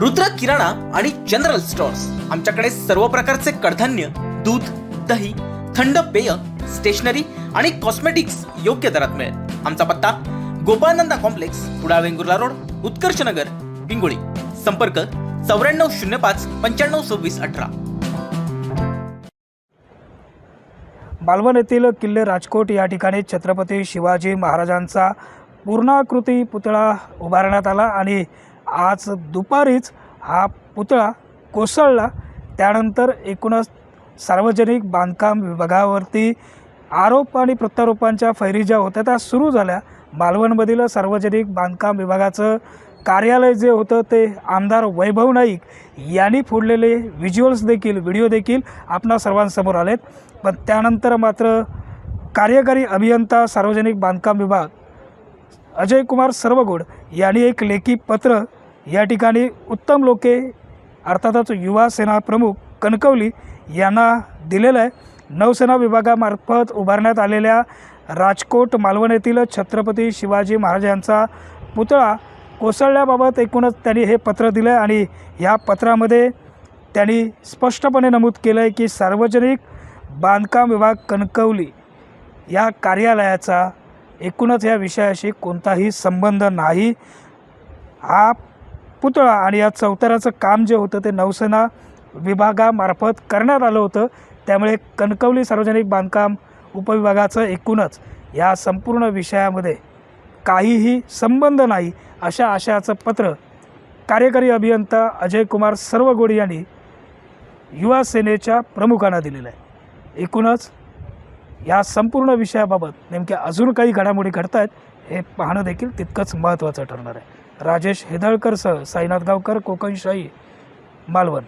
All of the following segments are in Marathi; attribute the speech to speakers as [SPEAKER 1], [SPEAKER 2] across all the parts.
[SPEAKER 1] रुद्र किराणा आणि जनरल स्टोअर्स. आमच्याकडे सर्व प्रकारचे कडधान्य दूध दही थंड पेय स्टेशनरी आणि कॉस्मेटिक्स योग्य दरात मिळेल. आमचा पत्ता गोपाळनंदा कॉम्प्लेक्स पुडा वेंगुर्ला रोड उत्कर्ष नगर पिंगुळी संपर्क चौऱ्याण्णव शून्य पाच पंच्याण्णव सव्वीस अठरा.
[SPEAKER 2] मालवण येथील किल्ले राजकोट या ठिकाणी छत्रपती शिवाजी महाराजांचा पूर्णाकृती पुतळा उभारण्यात आला आणि आज दुपारीच हा पुतळा कोसळला. त्यानंतर एकूणच सार्वजनिक बांधकाम विभागावरती आरोप आणि प्रत्यारोपांच्या फैरी ज्या होत्या त्या सुरू झाल्या. मालवणमधील सार्वजनिक बांधकाम विभागाचं कार्यालय जे होतं ते आमदार वैभव नाईक यांनी फोडलेले व्हिज्युअल्स देखील व्हिडिओ देखील आपणा सर्वांसमोर आलेत. पण त्यानंतर मात्र कार्यकारी अभियंता सार्वजनिक बांधकाम विभाग अजय कुमार सर्वगोड यांनी एक लेखी पत्र या ठिकाणी उत्तम लोके अर्थातच युवा सेना प्रमुख कणकवली यांना दिलेलं आहे. नौसेना विभागामार्फत उभारण्यात आलेल्या राजकोट मालवण येथील छत्रपती शिवाजी महाराज यांचा पुतळा कोसळल्याबाबत एकूणच त्यांनी हे पत्र दिलं आहे आणि या पत्रामध्ये त्यांनी स्पष्टपणे नमूद केलं आहे की सार्वजनिक बांधकाम विभाग कणकवली या कार्यालयाचा एकूणच या विषयाशी कोणताही संबंध नाही. हा पुतळा आणि या चौताराचं काम जे होतं ते नौसेना विभागामार्फत करण्यात आलं होतं. त्यामुळे कणकवली सार्वजनिक बांधकाम उपविभागाचं एकूणच या संपूर्ण विषयामध्ये काहीही संबंध नाही अशा आशयाचं पत्र कार्यकारी अभियंता अजय कुमार सर्वगोडी यांनी युवा सेनेच्या प्रमुखांना दिलेलं आहे. एकूणच या संपूर्ण विषयाबाबत नेमक्या अजून काही घडामोडी घडत आहेत हे पाहणं देखील तितकंच महत्त्वाचं ठरणार आहे. राजेश हेदळकरसह साईनाथ गावकर कोकणशाही मालवण.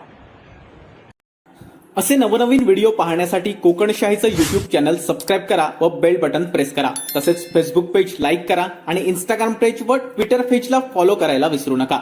[SPEAKER 1] असे नवनवीन व्हिडिओ पाहण्यासाठी कोकणशाहीचं यूट्यूब चॅनल सबस्क्राईब करा व बेल बटन प्रेस करा. तसेच फेसबुक पेज लाईक करा आणि इंस्टाग्राम पेज व ट्विटर पेजला फॉलो करायला विसरू नका.